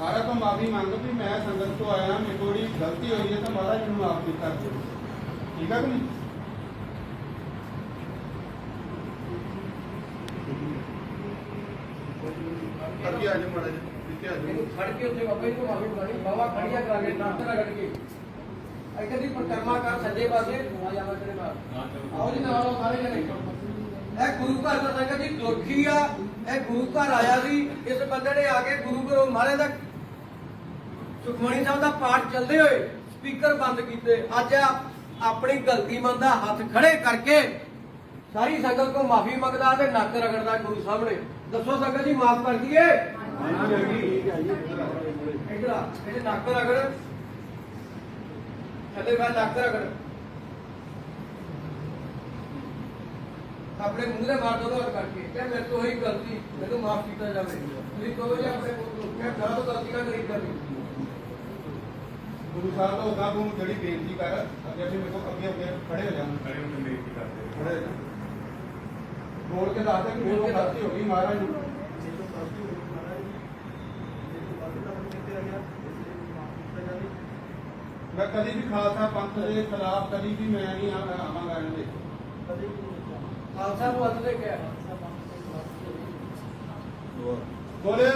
ਮਹਾਰਾਜ ਤੋਂ ਮਾਫੀ ਮੰਗ ਵੀ ਮੈਂ ਸੰਗਤ ਤੋਂ ਆਇਆ ਮੇਰੇ ਕੋਲ ਗਲਤੀ ਹੋਈ ਹੈ ਤਾਂ ਮਹਾਰਾਜ ਮੈਨੂੰ ਮਾਫ ਕਰ ਦਿਓ। ਠੀਕ ਹੈ ਕਿ ਨਹੀਂ? ਅੱਗੇ ਆ ਜਾ ਮਾੜਾ ਜੀ ਇੱਥੇ ਆ ਇਹਨੂੰ ਫੜ ਕੇ ਉੱਥੇ ਬਾਬਾ ਜੀ ਨੂੰ ਮਾਫੀ ਮੰਗਣੀ ਬਾਬਾ ਖੜੀਆਂ ਕਰਾ ਕੇ ਨਾਮ ਤੇ ਰਗੜ ਕੇ। ਇੱਥੇ ਦੀ ਪਰਕਰਮਾ ਕਰ ਸੱਜੇ ਪਾਸੇ ਆ ਜਾਵਾ ਤੇਰੇ ਨਾਲ ਆਓ ਜੀ ਨਾਲ ਆਓ ਸਾਰੇ ਜਣੇ। ਇਹ ਗੁਰੂ ਘਰ ਦਾ ਸੰਗਤ ਜੀ ਦੁਖੀ ਆ। ਇਹ ਗੁਰੂ ਘਰ ਆਇਆ ਸੀ ਇਸ ਬੰਦੇ ਨੇ ਆ ਕੇ ਗੁਰੂ ਘਰੋਂ ਮਹਾਰਾਜ ਦਾ ਸੁਖਮਣੀ ਸਾਹਿਬ ਦਾ ਪਾਠ ਚੱਲਦੇ ਹੋਏ ਸਪੀਕਰ ਬੰਦ ਕੀਤੇ। ਅੱਜ ਆਪਣੀ ਗਲਤੀ ਮੰਨਦਾ ਹੱਥ ਖੜੇ ਕਰਕੇ ਸਾਰੀ ਸੰਗਤ ਕੋ ਮਾਫੀ ਮੰਗਦਾ ਤੇ ਨੱਕ ਰਗੜਦਾ ਗੁਰੂ ਸਾਹਮਣੇ। ਦੱਸੋ ਸੰਗਤ ਜੀ, ਮਾਫ ਕਰ ਦਈਏ? ਇਧਰ ਆ ਇਹਦੇ ਨੱਕ ਰਗੜ। ਥੱਲੇ ਬੈ ਨੱਕ ਰਗੜ। ਆਪਣੇ ਮੂੰਹ ਦੇ ਮਾਰ ਦੋ ਹੱਥ ਕਰਕੇ। ਕਿ ਮੇਰੇ ਤੋਂ ਹੀ ਗਲਤੀ, ਮੈਨੂੰ ਮਾਫ ਕੀਤਾ ਜਾਵੇ। ਤੁਸੀਂ ਕਹੋ ਜੀ ਆਪਣੇ ਕੋਲ ਮੈਂ ਗਲਤ ਗਲਤੀ ਨਾ ਕਰੀ ਕਰਨੀ। ਗੁਰੂ ਸਾਹਿਬ ਤੋਂ ਉਹਦਾ ਤੂੰ ਜਿਹੜੀ ਬੇਨਤੀ ਕਰ ਅੱਗੇ ਅੱਗੇ ਮੇਰੇ ਕੋਲ ਅੱਗੇ ਅੱਗੇ ਖੜੇ ਹੋ ਜਾ ਖੜੇ ਹੋ ਕੇ ਬੇਨਤੀ ਕਰਦੇ ਖੜੇ ਹੋ ਜਾ ਬੋਲ ਕੇ ਦੱਸ ਦੇ ਕਿ ਮੇਰੇ ਕੋਲ ਗਲਤੀ ਹੋ ਗਈ ਮਹਾਰਾਜ ਨੂੰ। ਮੈਂ ਕਦੀ ਵੀ ਖਾਲਸਾ ਪੰਥ ਦੇ ਖਿਲਾਫ ਕਦੀ ਵੀ ਮੈਂ ਨਹੀਂ ਆ- ਆਵਾਂਗਾ ਇਹਨਾਂ ਦੇ। ਖਾਲਸਾ ਨੂੰ ਹੱਥ ਦੇ ਕੇ ਬੋਲੇ।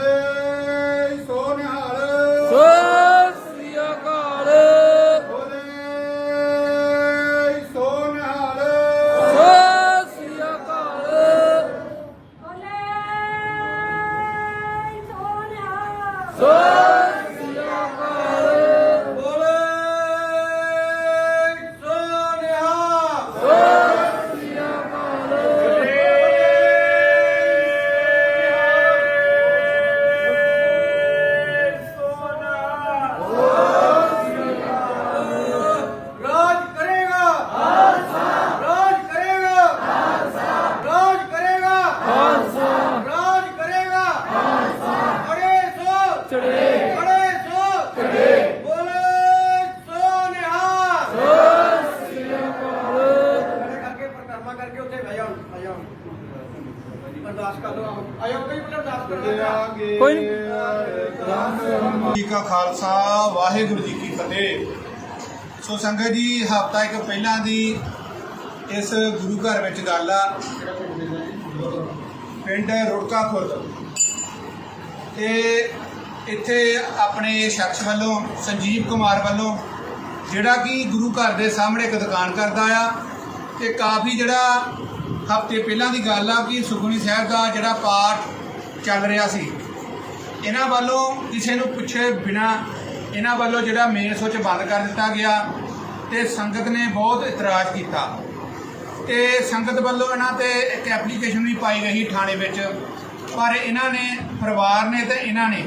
ਅਰਦਾਸ ਕਰ ਲਓ ਆਓ। ਆਇਓ ਕਈ ਮਿੰਟ ਅਰਦਾਸ ਕਰੋ ਕੋਈ ਜੀ ਕਾ ਖਾਲਸਾ ਵਾਹਿਗੁਰੂ ਜੀ ਕੀ ਫਤਿਹ। ਸੋ ਸੰਗਤ ਜੀ ਹਫਤਾ ਇੱਕ ਪਹਿਲਾਂ ਦੀ ਇਸ ਗੁਰੂ ਘਰ ਵਿੱਚ ਗੱਲ ਆ। ਪਿੰਡ ਰੁੜਕਾ ਖੁਰਦ ਤੇ ਇੱਥੇ ਆਪਣੇ ਸ਼ਖਸ ਵੱਲੋਂ ਸੰਜੀਵ ਕੁਮਾਰ ਵੱਲੋਂ ਜਿਹੜਾ ਕਿ ਗੁਰੂ ਘਰ ਦੇ ਸਾਹਮਣੇ ਇੱਕ ਦੁਕਾਨ ਕਰਦਾ ਆ ਤੇ ਕਾਫੀ ਜਿਹੜਾ ਹਫ਼ਤੇ ਪਹਿਲਾਂ ਦੀ ਗੱਲ ਆ ਕਿ ਸੁਖਮਨੀ ਸਾਹਿਬ ਦਾ ਜਿਹੜਾ ਪਾਠ ਚੱਲ ਰਿਹਾ ਸੀ, ਇਹਨਾਂ ਵੱਲੋਂ ਕਿਸੇ ਨੂੰ ਪੁੱਛੇ ਬਿਨਾ ਇਹਨਾਂ ਵੱਲੋਂ ਜਿਹੜਾ ਮੇਨ ਸੋਚ ਬੰਦ ਕਰ ਦਿੱਤਾ ਗਿਆ ਤੇ ਸੰਗਤ ਨੇ ਬਹੁਤ ਇਤਰਾਜ਼ ਕੀਤਾ। ਤੇ ਸੰਗਤ ਵੱਲੋਂ ਇਹਨਾਂ ਤੇ ਇੱਕ ਐਪਲੀਕੇਸ਼ਨ ਵੀ ਪਾਈ ਗਈ ਥਾਣੇ ਵਿੱਚ, ਪਰ ਇਹਨਾਂ ਨੇ, ਪਰਿਵਾਰ ਨੇ ਤੇ ਇਹਨਾਂ ਨੇ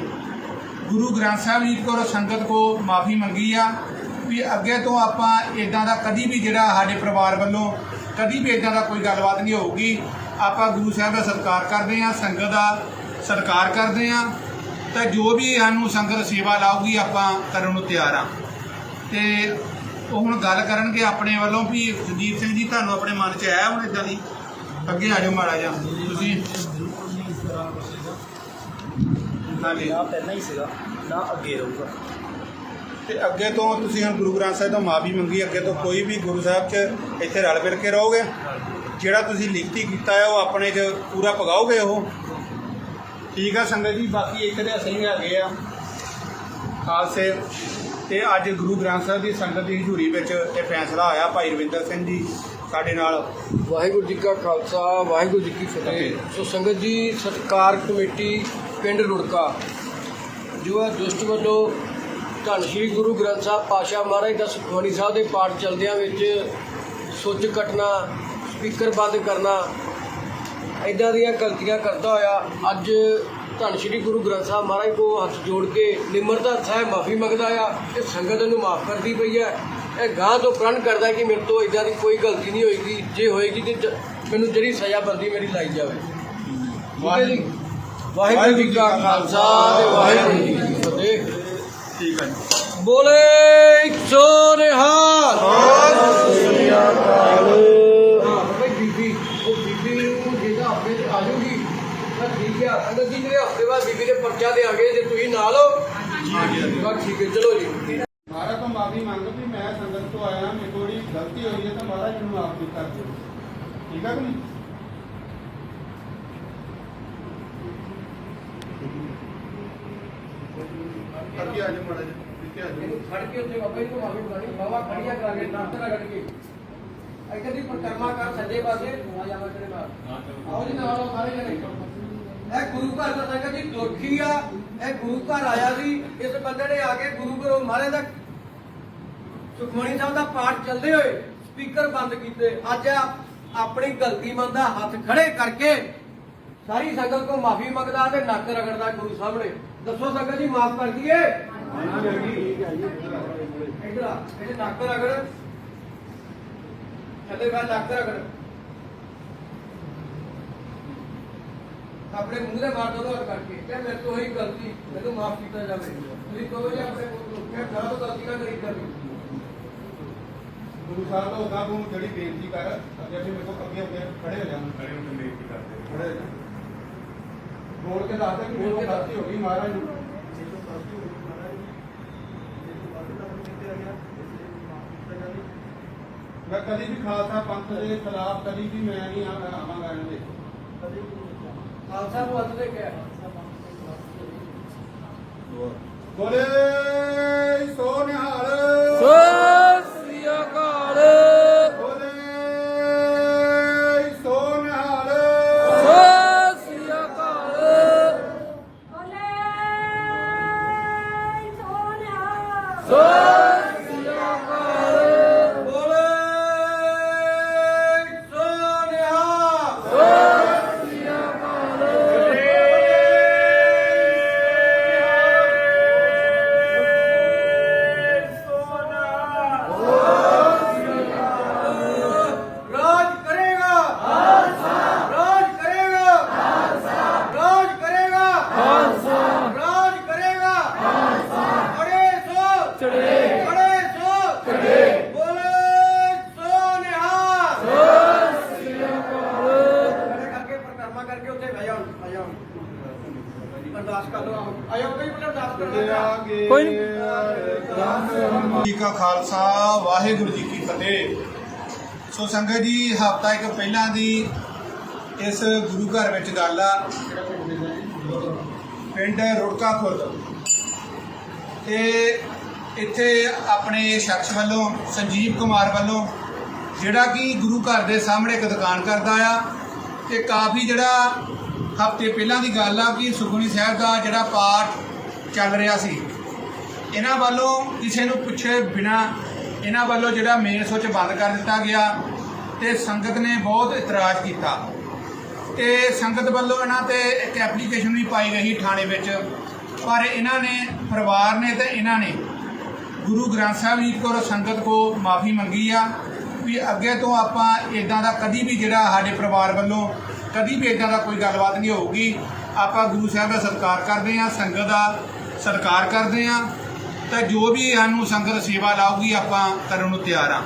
ਗੁਰੂ ਗ੍ਰੰਥ ਸਾਹਿਬ ਜੀ ਕੋਲ ਸੰਗਤ ਕੋ ਮਾਫੀ ਮੰਗੀ ਆ ਵੀ ਅੱਗੇ ਤੋਂ ਆਪਾਂ ਇਦਾਂ ਦਾ ਕਦੀ ਵੀ ਜਿਹੜਾ ਸਾਡੇ ਪਰਿਵਾਰ ਵੱਲੋਂ ਕਦੀ ਵੀ ਇਦਾਂ ਦਾ ਕੋਈ ਗੱਲਬਾਤ ਨਹੀਂ ਹੋਊਗੀ। ਆਪਾਂ ਗੁਰੂ ਸਾਹਿਬ ਦਾ ਸਤਿਕਾਰ ਕਰਦੇ ਆ ਸੰਗਤ ਦਾ ਸਤਿਕਾਰ ਕਰਦੇ ਆ ਤਾਂ ਜੋ ਵੀ ਸਾਨੂੰ ਸੰਗਤ ਸੇਵਾ ਲਾਊਗੀ, ਆਪਾਂ ਕਰਨ ਨੂੰ ਤਿਆਰ ਆ ਤੇ ਉਹ ਹੁਣ ਗੱਲ ਕਰਨਗੇ ਆਪਣੇ ਵੱਲੋਂ ਵੀ ਸੁਜੀਤ ਸਿੰਘ ਜੀ, ਤੁਹਾਨੂੰ ਆਪਣੇ ਮਨ 'ਚ ਆਇਆ ਹੁਣ ਇਦਾਂ ਦੀ? ਅੱਗੇ ਆ ਜਾਓ ਮਾੜਾ ਜਿਹਾ ਤੁਸੀਂ। ਹਾਂਜੀ। ਨਾ ਪਹਿਲਾਂ ਹੀ ਸੀਗਾ, ਨਾ ਅੱਗੇ ਰਹੂਗਾ। ਤੇ ਅੱਗੇ ਤੋਂ ਤੁਸੀਂ ਹੁਣ ਗੁਰੂ ਗ੍ਰੰਥ ਸਾਹਿਬ ਤੋਂ ਮਾਫੀ ਮੰਗੀ ਅੱਗੇ ਤੋਂ ਕੋਈ ਵੀ ਗੁਰੂ ਸਾਹਿਬ 'ਚ ਇੱਥੇ ਰਲ ਮਿਲ ਕੇ ਰਹੋਗੇ? ਜਿਹੜਾ ਤੁਸੀਂ ਲਿਖਤੀ ਕੀਤਾ ਹੈ ਉਹ ਆਪਣੇ 'ਚ ਪੂਰਾ ਪਗਾਓਗੇ ਉਹ? ਠੀਕ ਆ ਸੰਗਤ ਜੀ ਬਾਕੀ ਇੱਕ ਦੇ ਅਸੀਂ ਹੈਗੇ ਆ ਖਾਲਸੇ ਤੇ ਅੱਜ ਗੁਰੂ ਗ੍ਰੰਥ ਸਾਹਿਬ ਦੀ ਸੰਗਤ ਦੀ ਹਜ਼ੂਰੀ ਵਿੱਚ ਇਹ ਫੈਸਲਾ ਆਇਆ ਭਾਈ ਰਵਿੰਦਰ ਸਿੰਘ ਜੀ ਸਾਡੇ ਨਾਲ। ਵਾਹਿਗੁਰੂ ਜੀ ਕਾ ਖਾਲਸਾ ਵਾਹਿਗੁਰੂ ਜੀ ਕੀ ਫਤਿਹ। ਸੋ ਸੰਗਤ ਜੀ ਸਤਕਾਰ ਕਮੇਟੀ ਪਿੰਡ ਰੁੜਕਾ ਜੋ ਹੈ ਦੁਸ਼ਟ ਵੱਲੋਂ ਧੰਨ ਸ਼੍ਰੀ ਗੁਰੂ ਗ੍ਰੰਥ ਸਾਹਿਬ ਪਾਸ਼ਾ ਮਹਾਰਾਜ ਦਾ ਸੁਖਮਨੀ ਸਾਹਿਬ ਦੇ ਪਾਠ ਚਲਦਿਆਂ ਵਿੱਚ ਸੁੱਚ ਕੱਟਣਾ ਸਪੀਕਰ ਬੰਦ ਕਰਨਾ ਇਦਾਂ ਦੀਆਂ ਗਲਤੀਆਂ ਕਰਦਾ ਹੋਇਆ ਅੱਜ ਧੰਨ ਸ਼੍ਰੀ ਗੁਰੂ ਗ੍ਰੰਥ ਸਾਹਿਬ ਮਹਾਰਾਜ ਕੋ ਹੱਥ ਜੋੜ ਕੇ ਨਿਮਰਤਾ ਸਾਹਿਬ ਮਾਫੀ ਮੰਗਦਾ ਆ ਤੇ ਸੰਗਤ ਨੂੰ ਮਾਫ ਕਰਦੀ ਪਈ ਹੈ। ਇਹ ਗਾਂ ਤੋਂ ਪ੍ਰਣ ਕਰਦਾ ਕਿ ਮੇਰੇ ਤੋਂ ਇਦਾਂ ਦੀ ਕੋਈ ਗਲਤੀ ਨਹੀਂ ਹੋਏਗੀ। ਜੇ ਹੋਏਗੀ ਤੇ ਮੈਨੂੰ ਜਿਹੜੀ ਸਜ਼ਾ ਬਣਦੀ ਮੇਰੀ ਲਾਈ ਜਾਵੇ। ਵਾਹਿਗੁਰੂ ਜੀ ਕਾ ਖਾਲਸਾ ਤੇ ਵਾਹਿਗੁਰੂ ਜੀ ਠੀਕ ਹੈ ਜੀ। ਬੋਲੇ ਸੋ ਭਾਈ ਬੀਬੀ ਉਹ ਬੀਬੀ ਨੂੰ ਜਿਹਦਾ ਆਪਣੇ ਤੇ ਆ ਜਾਊਗੀ ਤਾਂ ਠੀਕ ਆ। ਅੰਦਰ ਜੀ ਜਿਹੜੇ ਹਫ਼ਤੇ ਬਾਅਦ ਬੀਬੀ ਦੇ ਪਰਚਾ ਦੇ ਆਗੇ ਜੇ ਤੁਸੀਂ ਨਾਲ ਹੋ। ਬਸ ਠੀਕ ਹੈ ਚਲੋ ਜੀ। ਮਹਾਰਾਜ ਤੋਂ ਮਾਫੀ ਮੰਗ ਵੀ ਮੈਂ ਸੰਗਤ ਤੋਂ ਆਇਆ ਮੇਰੇ ਕੋਲ ਗਲਤੀ ਹੋਈ ਹੈ ਤਾਂ ਮਾਫ ਕਰ। ਦਿਓ ਠੀਕ ਹੈ ਕਿ ਨਹੀਂ? ਅੱਗੇ ਆ ਜਾ ਮਾੜਾ ਜੀ ਇੱਥੇ ਆ ਇਹਨੂੰ ਖੜ ਕੇ ਉੱਥੇ ਬਾਬਾ ਜੀ ਤੋਂ ਮਾਫੀ ਮੰਗਣੀ ਬਾਬਾ ਖੜੀਆਂ ਕਰਾ ਕੇ ਨੱਕ ਰਗੜ ਕੇ ਇੱਥੇ ਦੀ ਪਰਕਰਮਾ ਕਰ ਸੱਜੇ ਪਾਸੇ ਆ ਜਾਵਾ ਤੇਰੇ ਨਾਲ ਆਓ ਜੀ ਨਾਲ ਆਓ ਸਾਰੇ ਜਣੇ। ਇਹ ਗੁਰੂ ਘਰ ਦਾ ਸੰਗਤ ਜੀ ਦੋਖੀ ਆ ਇਹ ਗੁਰੂ ਘਰ ਆਇਆ ਸੀ ਇਸ ਬੰਦੇ ਨੇ ਆ ਕੇ ਗੁਰੂ ਘਰੋਂ ਮਹਾਰਾਜ ਦਾ ਸੁਖਮਣੀ ਸਾਹਿਬ ਦਾ ਪਾਠ ਚੱਲਦੇ ਹੋਏ ਸਪੀਕਰ ਬੰਦ ਕੀਤੇ। ਅੱਜ ਆਪਣੀ ਗਲਤੀ ਮੰਨਦਾ ਹੱਥ ਖੜੇ ਕਰਕੇ ਸਾਰੀ ਸੰਗਤ ਕੋ ਮਾਫੀ ਮੰਗਦਾ ਤੇ ਨੱਕ ਰਗੜਦਾ ਗੁਰੂ ਸਾਹਮਣੇ ਦੱਸੋ ਸੰਗਤ ਜੀ ਮਾਫ ਕਰ ਦਈਏ। ਇਧਰ ਆ ਇਹ ਨੱਕ ਰਗੜ ਥੱਲੇ ਬਾ ਨੱਕ ਰਗੜ ਆਪਣੇ ਮੂੰਹ ਦੇ ਮਾਰ ਦੋ ਹੱਥ ਕਰਕੇ। ਕਿ ਮੇਰੇ ਤੋਂ ਹੋਈ ਗਲਤੀ ਮੈਨੂੰ ਮਾਫ ਕੀਤਾ ਜਾਵੇ। ਤੁਸੀਂ ਕਹੋ ਜੀ ਆਪਣੇ ਕਿ ਗਲਤ ਤੋਂ ਗਲਤੀ ਨਾ ਕਰੀ ਕਰਨੀ ਗੁਰੂ ਸਾਹਿਬ ਤੋਂ ਉਦਾਂ ਤੂੰ ਜਿਹੜੀ ਬੇਨਤੀ ਕਰ ਅੱਗੇ ਅੱਗੇ ਮੇਰੇ ਕੋਲ ਅੱਗੇ ਅੱਗੇ ਖੜੇ ਹੋ ਜਾ ਖੜੇ ਹੋ ਕੇ ਬੇਨਤੀ ਕਰਦੇ ਖੜੇ ਹੋ ਜਾ ਬੋਲ ਕੇ ਦੱਸ ਦੇ ਕਿ ਮੇਰੇ ਕੋਲ ਗਲਤੀ ਹੋ ਗਈ ਮਹਾਰਾਜ ਨੂੰ ਮੈਂ ਕਦੀ ਵੀ ਖਾਲਸਾ ਪੰਥ ਦੇ ਖਿਲਾਫ ਕਦੀ ਵੀ ਮੈਂ ਨਹੀਂ ਆ- ਆਵਾਂਗਾ ਚੜੇ। ਅੜੇ ਸੋ। ਚੜੇ। ਬੋਲੇ ਸੋਨਿਹਾ ਸਤਿ ਸ੍ਰੀ ਅਕਾਲ। ਖੜੇ ਕਰਕੇ ਪਰਕਰਮਾ ਕਰਕੇ ਉੱਥੇ ਬਹਿ ਜਾਓ ਬਹਿ ਜਾਓ। ਅਰਦਾਸ ਕਰ ਲਓ ਆਓ। ਆਇਓ ਕੋਈ ਬੜਾ ਅਰਦਾਸ ਕਰੋ ਕੋਈ ਜੀ ਕਾ ਖਾਲਸਾ ਵਾਹਿਗੁਰੂ ਜੀ ਕੀ ਫਤਿਹ। ਸੋ ਸੰਗਤ ਜੀ ਹਫਤਾ ਇੱਕ ਪਹਿਲਾਂ ਦੀ ਇਸ ਗੁਰੂ ਘਰ ਵਿੱਚ ਗੱਲ ਆ। ਪਿੰਡ ਰੁੜਕਾ ਖੁਰਦ। ਤੇ ਇੱਥੇ ਆਪਣੇ ਸ਼ਖਸ ਵੱਲੋਂ, ਸੰਜੀਵ ਕੁਮਾਰ ਵੱਲੋਂ ਜਿਹੜਾ ਕਿ ਗੁਰੂ ਘਰ ਦੇ ਸਾਹਮਣੇ ਇੱਕ ਦੁਕਾਨ ਕਰਦਾ ਆ ਤੇ ਕਾਫੀ ਜਿਹੜਾ ਹਫ਼ਤੇ ਪਹਿਲਾਂ ਦੀ ਗੱਲ ਆ ਕਿ ਸੁਖਮਨੀ ਸਾਹਿਬ ਦਾ ਜਿਹੜਾ ਪਾਠ ਚੱਲ ਰਿਹਾ ਸੀ। ਇਹਨਾਂ ਵੱਲੋਂ ਕਿਸੇ ਨੂੰ ਪੁੱਛੇ ਬਿਨਾ ਇਹਨਾਂ ਵੱਲੋਂ ਜਿਹੜਾ ਮੇਨ ਸੋਚ ਬੰਦ ਕਰ ਦਿੱਤਾ ਗਿਆ ਤੇ ਸੰਗਤ ਨੇ ਬਹੁਤ ਇਤਰਾਜ਼ ਕੀਤਾ। ਤੇ ਸੰਗਤ ਵੱਲੋਂ ਇਹਨਾਂ ਤੇ ਇੱਕ ਐਪਲੀਕੇਸ਼ਨ ਵੀ ਪਾਈ ਗਈ ਥਾਣੇ ਵਿੱਚ, ਪਰ ਇਹਨਾਂ ਨੇ, ਪਰਿਵਾਰ ਨੇ ਤੇ ਇਹਨਾਂ ਨੇ ਗੁਰੂ ਗ੍ਰੰਥ ਸਾਹਿਬ ਜੀ ਕੋਲੋਂ ਸੰਗਤ ਕੋ ਮਾਫੀ ਮੰਗੀ ਆ ਵੀ ਅੱਗੇ ਤੋਂ ਆਪਾਂ ਇਦਾਂ ਦਾ ਕਦੀ ਵੀ ਜਿਹੜਾ ਸਾਡੇ ਪਰਿਵਾਰ ਵੱਲੋਂ ਕਦੀ ਵੀ ਇਦਾਂ ਦਾ ਕੋਈ ਗੱਲਬਾਤ ਨਹੀਂ ਹੋਊਗੀ। ਆਪਾਂ ਗੁਰੂ ਸਾਹਿਬ ਦਾ ਸਤਿਕਾਰ ਕਰਦੇ ਆ ਸੰਗਤ ਦਾ ਸਤਿਕਾਰ ਕਰਦੇ ਆ ਤਾਂ ਜੋ ਵੀ ਸਾਨੂੰ ਸੰਗਤ ਸੇਵਾ ਲਾਊਗੀ, ਆਪਾਂ ਕਰਨ ਨੂੰ ਤਿਆਰ ਆ